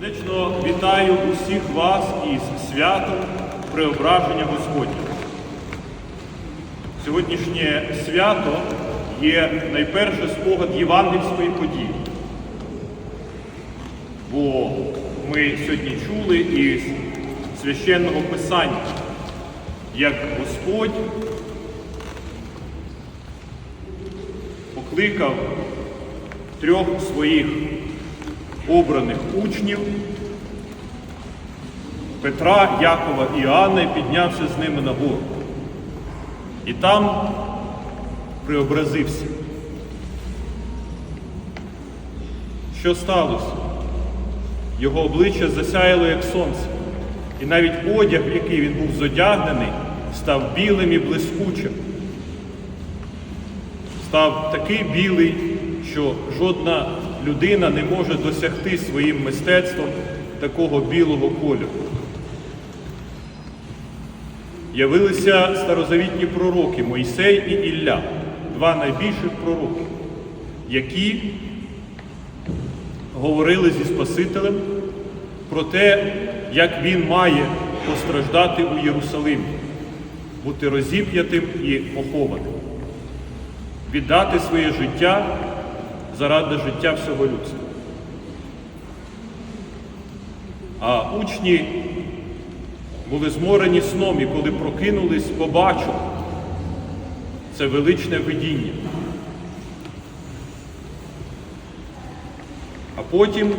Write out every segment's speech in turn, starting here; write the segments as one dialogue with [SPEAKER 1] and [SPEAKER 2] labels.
[SPEAKER 1] Сердечно вітаю усіх вас із святом Преображення Господня. Сьогоднішнє свято є найперше спогад євангельської події. Бо ми сьогодні чули із священного писання, як Господь покликав трьох своїх обраних учнів Петра, Якова і Іоанна піднявся з ними на гору. І там преобразився. Що сталося? Його обличчя засяяло, як сонце, і навіть одяг, в який він був зодягнений, став білим і блискучим. Став такий білий, що жодна людина не може досягти своїм мистецтвом такого білого кольору. Явилися старозавітні пророки Мойсей і Ілля, два найбільших пророки, які говорили зі Спасителем про те, як він має постраждати у Єрусалимі, бути розіп'ятим і похованим, віддати своє життя заради життя всього людства. А учні були зморені сном і коли прокинулись, побачили це величне видіння. А потім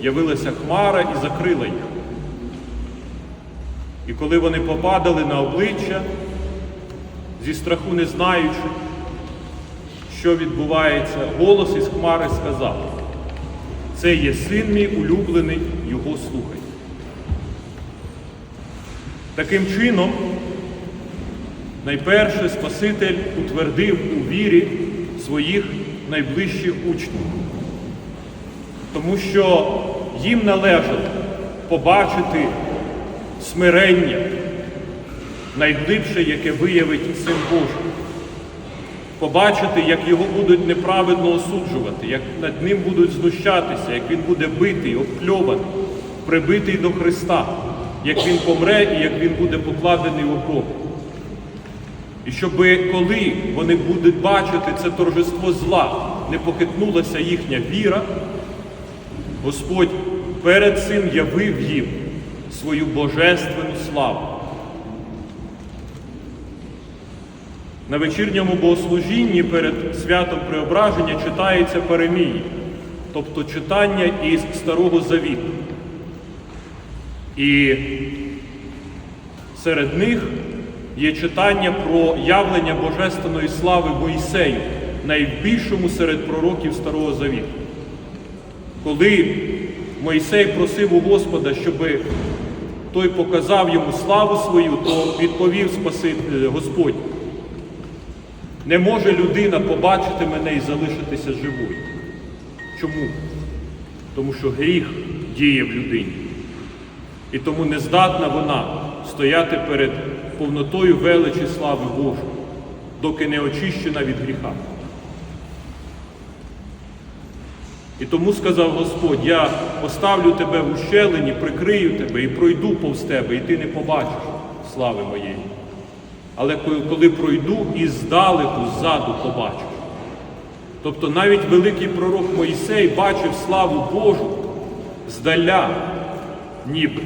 [SPEAKER 1] явилася хмара і закрила їх. І коли вони попадали на обличчя, зі страху не знаючи, що відбувається, голос із хмари сказав, це є син мій улюблений, його слухай. Таким чином, найперше Спаситель утвердив у вірі своїх найближчих учнів, тому що їм належало побачити смирення найглибше, яке виявить Син Божий побачити, як його будуть неправедно осуджувати, як над ним будуть знущатися, як він буде битий, обкльований, прибитий до Христа, як він помре і як він буде покладений у гроб. І щоб коли вони будуть бачити це торжество зла, не похитнулася їхня віра, Господь перед цим явив їм свою божественну славу. На вечірньому богослужінні перед святом Преображення читається Паремії, тобто читання із Старого Завіту. І серед них є читання про явлення Божественної слави Моїсею, найбільшому серед пророків Старого Завіту. Коли Мойсей просив у Господа, щоб той показав йому славу свою, то відповів Спаситель Господь. Не може людина побачити мене і залишитися живою. Чому? Тому що гріх діє в людині. І тому не здатна вона стояти перед повнотою величі слави Божої, доки не очищена від гріха. І тому сказав Господь, я поставлю тебе в ущелині, прикрию тебе і пройду повз тебе, і ти не побачиш слави моєї. Але коли пройду і здалеку ззаду побачиш. Тобто навіть великий пророк Моїсей бачив славу Божу здаля, ніби.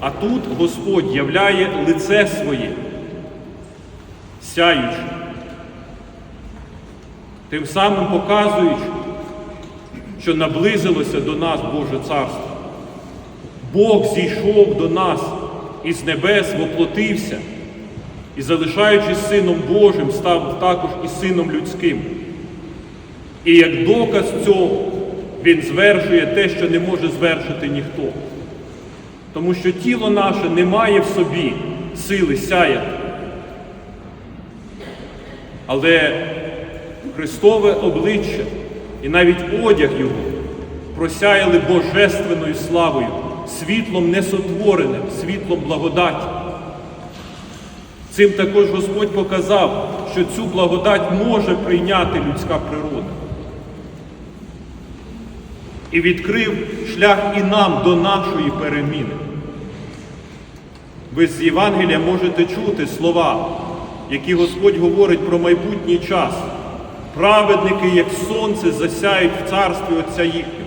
[SPEAKER 1] А тут Господь являє лице своє, сяючи, тим самим показуючи, що наблизилося до нас Боже Царство. Бог зійшов до нас із небес воплотився і, залишаючись Сином Божим, став також і Сином людським. І як доказ цього Він звершує те, що не може звершити ніхто. Тому що тіло наше не має в собі сили сяяти. Але Христове обличчя і навіть одяг Його просяяли божественною славою світлом несотвореним, світлом благодаті. Цим також Господь показав, що цю благодать може прийняти людська природа. і відкрив шлях і нам до нашої переміни. Ви з Євангелія можете чути слова, які Господь говорить про майбутній час. Праведники, як сонце, засяють в царстві Отця їхнього.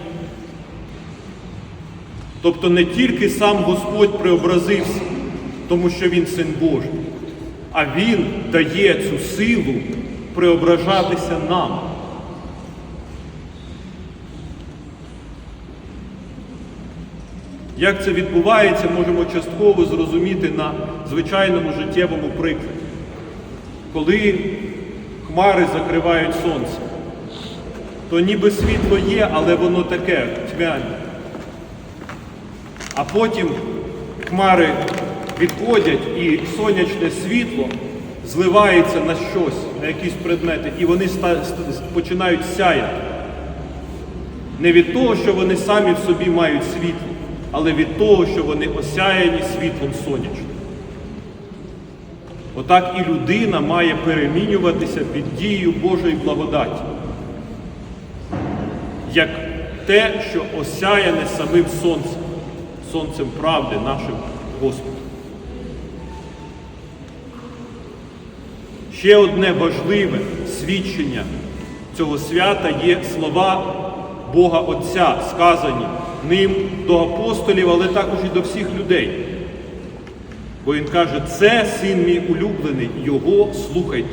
[SPEAKER 1] Тобто не тільки сам Господь преобразився, тому що Він син Божий, а Він дає цю силу преображатися нам. Як це відбувається, можемо частково зрозуміти на звичайному життєвому прикладі. Коли хмари закривають сонце, то ніби світло є, але воно таке тьмяне. А потім хмари відходять і сонячне світло зливається на щось, на якісь предмети, і вони починають сяяти. Не від того, що вони самі в собі мають світло, але від того, що вони осяяні світлом сонячним. Отак і людина має перемінюватися під дією Божої благодаті, як те, що осяяне самим сонцем, сонцем правди нашим Господом. Ще одне важливе свідчення цього свята є слова Бога Отця, сказані ним до апостолів, але також і до всіх людей. Бо він каже, це син мій улюблений, його слухайте.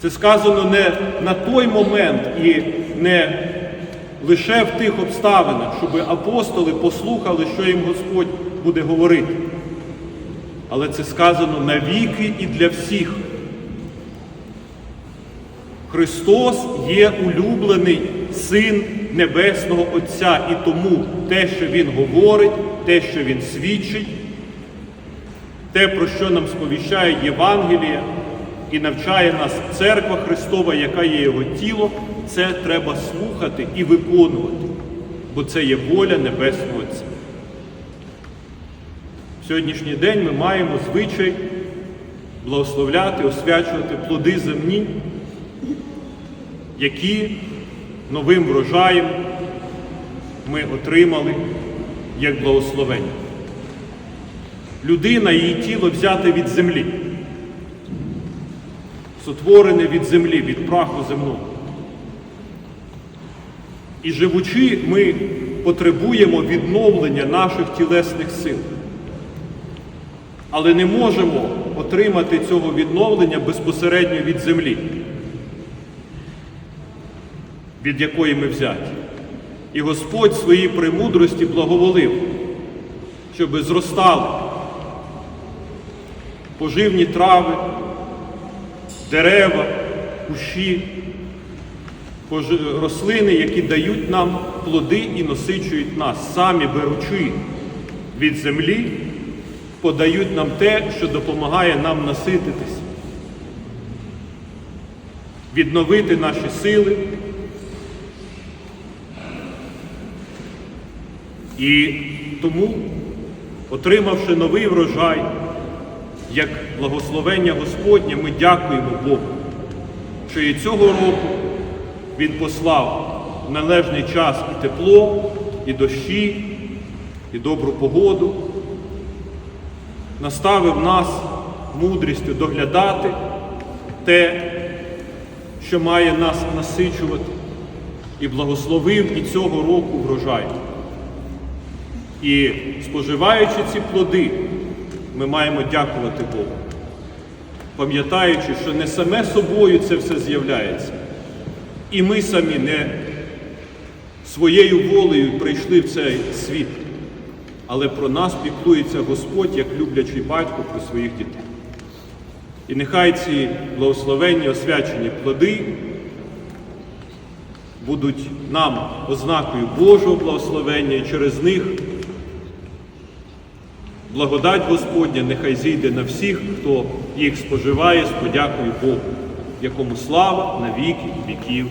[SPEAKER 1] Це сказано не на той момент і не лише в тих обставинах, щоб апостоли послухали, що їм Господь буде говорити. Але це сказано навіки і для всіх. Христос є улюблений Син Небесного Отця, і тому те, що Він говорить, те, що Він свідчить, те, про що нам сповіщає Євангеліє і навчає нас Церква Христова, яка є Його тіло, це треба слухати і виконувати, бо це є воля Небесного Отця. В сьогоднішній день ми маємо звичай благословляти, освячувати плоди земні, які новим врожаєм ми отримали як благословення. Людина, її тіло взяте від землі, сотворене від землі, від праху земного. І живучи, ми потребуємо відновлення наших тілесних сил. Але не можемо отримати цього відновлення безпосередньо від землі, від якої ми взяті. І Господь своїй премудрості благоволив, щоб зростали поживні трави, дерева, кущі, рослини, які дають нам плоди і насичують нас, самі беручи від землі, подають нам те, що допомагає нам насититись, відновити наші сили. І тому, отримавши новий врожай, як благословення Господнє, ми дякуємо Богу, що і цього року Він послав в належний час і тепло, і дощі, і добру погоду, наставив нас мудрістю доглядати те, що має нас насичувати, і благословив і цього року врожай. І споживаючи ці плоди, ми маємо дякувати Богу, пам'ятаючи, що не саме собою це все з'являється. І ми самі не своєю волею прийшли в цей світ, але про нас піклується Господь як люблячий батько про своїх дітей. І нехай ці благословенні, освячені плоди будуть нам ознакою Божого благословення і через них Благодать Господня нехай зійде на всіх, хто їх споживає з подякою Богу, якому слава на віки віків.